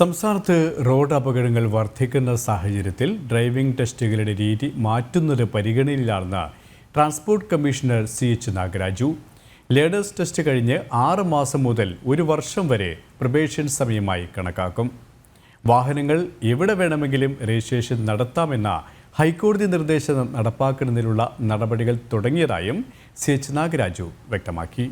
സംസ്ഥാനത്ത് റോഡ് അപകടങ്ങൾ വർദ്ധിക്കുന്ന സാഹചര്യത്തിൽ ഡ്രൈവിംഗ് ടെസ്റ്റുകളുടെ രീതി മാറ്റുന്നത് പരിഗണനയിലാണെന്ന് transport commissioner C H Nagaraju. Learners test കഴിഞ്ഞ് ആറ് മാസം മുതൽ ഒരു വർഷം വരെ പ്രൊബേഷൻ സമയമായി കണക്കാക്കും. വാഹനങ്ങൾ എവിടെ വേണമെങ്കിലും രജിസ്ട്രേഷൻ നടത്താമെന്ന ഹൈക്കോടതി നിർദ്ദേശം നടപ്പാക്കുന്നതിനുള്ള നടപടികൾ തുടങ്ങിയതായും സി എച്ച് നാഗരാജു വ്യക്തമാക്കി.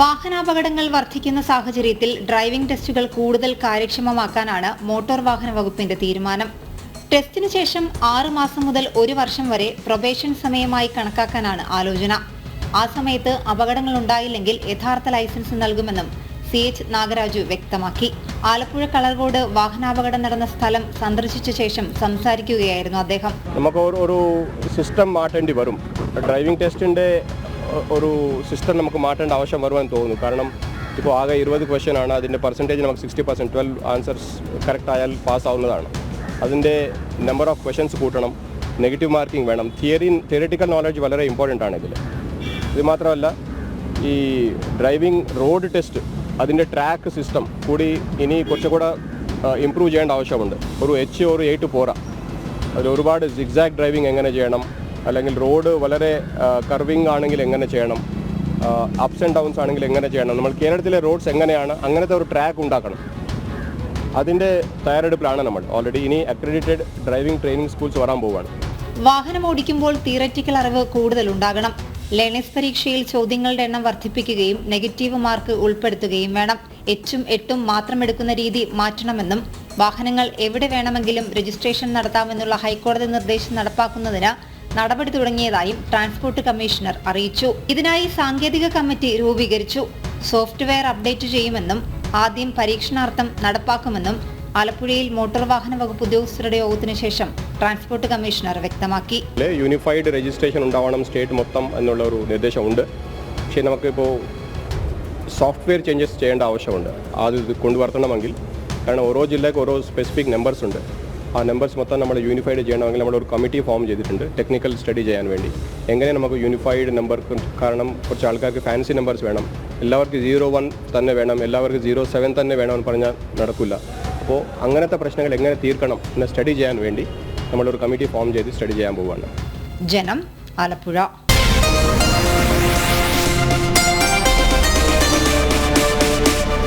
വാഹനാപകടങ്ങൾ വർദ്ധിക്കുന്ന സാഹചര്യത്തിൽ ഡ്രൈവിംഗ് ടെസ്റ്റുകൾ കൂടുതൽ കാര്യക്ഷമമാക്കാനാണ് മോട്ടോർ വാഹന വകുപ്പിന്റെ തീരുമാനം. ടെസ്റ്റിന് ശേഷം ആറു മാസം മുതൽ ഒരു വർഷം വരെ പ്രൊബേഷൻ സമയമായി കണക്കാക്കാനാണ് ആലോചന. ആ സമയത്ത് അപകടങ്ങൾ ഉണ്ടായില്ലെങ്കിൽ യഥാർത്ഥ ലൈസൻസ് നൽകുമെന്നും സി എച്ച് നാഗരാജു വ്യക്തമാക്കി. ആലപ്പുഴ കളർകോട് വാഹനാപകടം നടന്ന സ്ഥലം സന്ദർശിച്ച ശേഷം സംസാരിക്കുകയായിരുന്നു അദ്ദേഹം. നമുക്ക് ഒരു സിസ്റ്റം മാറ്റേണ്ടി വരും. ഡ്രൈവിംഗ് ടെസ്റ്റിന്റെ ഒരു സിസ്റ്റം നമുക്ക് മാറ്റേണ്ട ആവശ്യം വരുമെന്ന് തോന്നുന്നു. കാരണം ഇപ്പോൾ ആകെ ഇരുപത് ക്വസ്റ്റ്യൻ ആണ്. അതിന്റെ പെർസെന്റേജ് നമുക്ക് sixty percent twelve answers correct ആയാൽ പാസ് ആവുന്നതാണ്. അതിന്റെ നമ്പർ ഓഫ് ക്വസ്റ്റ്യൻസ് കൂട്ടണം. നെഗറ്റീവ് മാർക്കിംഗ് വേണം. തിയറി തിയറിറ്റിക്കൽ നോളജ് വളരെ ഇമ്പോർട്ടന്റ് ആണ് ഇതിൽ ഇത് മാത്രമല്ല ഈ ഡ്രൈവിംഗ് റോഡ് ടെസ്റ്റ് അതിന്റെ ട്രാക്ക് സിസ്റ്റം കൂടി ഇനി കുറച്ചുകൂടെ ഇമ്പ്രൂവ് ചെയ്യേണ്ട ആവശ്യമുണ്ട്. ഒരു എച്ച് ഒരു എയ്റ്റ് പോരാ അതിൽ ഒരുപാട് സിഗ്സാഗ് ഡ്രൈവിംഗ് എങ്ങനെ ചെയ്യണം? അല്ലെങ്കിൽ റോഡ് വളരെ കർവിംഗ് ആണെങ്കിൽ എങ്ങനെ ചെയ്യണം? അപ്സ് ആൻഡ് ഡൗൺസ് ആണെങ്കിൽ എങ്ങനെ ചെയ്യണം? നമ്മൾ കേരളത്തിലെ റോഡ്സ് എങ്ങനെയാണ്? അങ്ങനത്തെ ഒരു ട്രാക്ക് ഉണ്ടാക്കണം. അതിന്റെ തയ്യാറെടുപ്പിലാണ് നമ്മൾ. ഓൾറെഡി ഇനി അക്രഡിറ്റഡ് ഡ്രൈവിംഗ് ട്രെയിനിങ് സ്കൂൾസ് വരാൻ പോവുകയാണ്. വാഹനം ഓടിക്കുമ്പോൾ തിയററ്റിക്കൽ അറിവ് കൂടുതൽ ഉണ്ടാകണം ലേണേഴ്സ് പരീക്ഷയിൽ ചോദ്യങ്ങളുടെ എണ്ണം വർദ്ധിപ്പിക്കുകയും നെഗറ്റീവ് മാർക്ക് ഉൾപ്പെടുത്തുകയും വേണം. എച്ചും എട്ടും മാത്രം എടുക്കുന്ന രീതി മാറ്റണമെന്നും വാഹനങ്ങൾ എവിടെ വേണമെങ്കിലും രജിസ്ട്രേഷൻ നടത്താമെന്നുള്ള ഹൈക്കോടതി നിർദ്ദേശം നടപ്പാക്കുന്നതിന് നടപടി തുടങ്ങിയതായും ട്രാൻസ്പോർട്ട് കമ്മീഷണർ അറിയിച്ചു. ഇതിനായി സാങ്കേതിക കമ്മിറ്റി രൂപീകരിച്ചു. സോഫ്റ്റ്വെയർ അപ്ഡേറ്റ് ചെയ്യുമെന്നും ആദ്യം പരീക്ഷണാർത്ഥം നടപ്പാക്കുമെന്നും ആലപ്പുഴയിൽ മോട്ടോർ വാഹന വകുപ്പ് ഉദ്യോഗസ്ഥരുടെ യോഗത്തിനു ശേഷം ട്രാൻസ്പോർട്ട് കമ്മീഷണർ വ്യക്തമാക്കി. യൂണിഫൈഡ് രജിസ്ട്രേഷൻ ഉണ്ടാവണം സ്റ്റേറ്റ് മൊത്തം എന്നുള്ള ഒരു നിർദ്ദേശമുണ്ട്. പക്ഷേ നമുക്കിപ്പോൾ സോഫ്റ്റ്വെയർ ചേഞ്ചസ് ചെയ്യേണ്ട ആവശ്യമുണ്ട്. അത് ഇത് കൊണ്ടുവരണമെങ്കിൽ കാരണം ഓരോ ജില്ലയ്ക്ക് ഓരോ സ്പെസിഫിക് നമ്പേഴ്സ് ഉണ്ട്. ആ നമ്പേഴ്സ് മൊത്തം നമ്മൾ യൂണിഫൈഡ് ചെയ്യണമെങ്കിൽ നമ്മൾ ഒരു കമ്മിറ്റി ഫോം ചെയ്തിട്ടുണ്ട്. ടെക്നിക്കൽ സ്റ്റഡി ചെയ്യാൻ വേണ്ടി. എങ്ങനെ നമുക്ക് യൂണിഫൈഡ് നമ്പർ കാരണം കുറച്ച് ആൾക്കാർക്ക് ഫാൻസി നമ്പേഴ്സ് വേണം. എല്ലാവർക്കും സീറോ വൺ തന്നെ വേണം. എല്ലാവർക്കും സീറോ സെവൻ തന്നെ വേണമെന്ന് പറഞ്ഞാൽ നടക്കില്ല. അപ്പോൾ അങ്ങനത്തെ പ്രശ്നങ്ങൾ എങ്ങനെ തീർക്കണം എന്ന് സ്റ്റഡി ചെയ്യാൻ വേണ്ടി നമ്മളൊരു കമ്മിറ്റി ഫോം ചെയ്ത് സ്റ്റഡി ചെയ്യാൻ പോവുകയാണ് ജനം ആലപ്പുഴ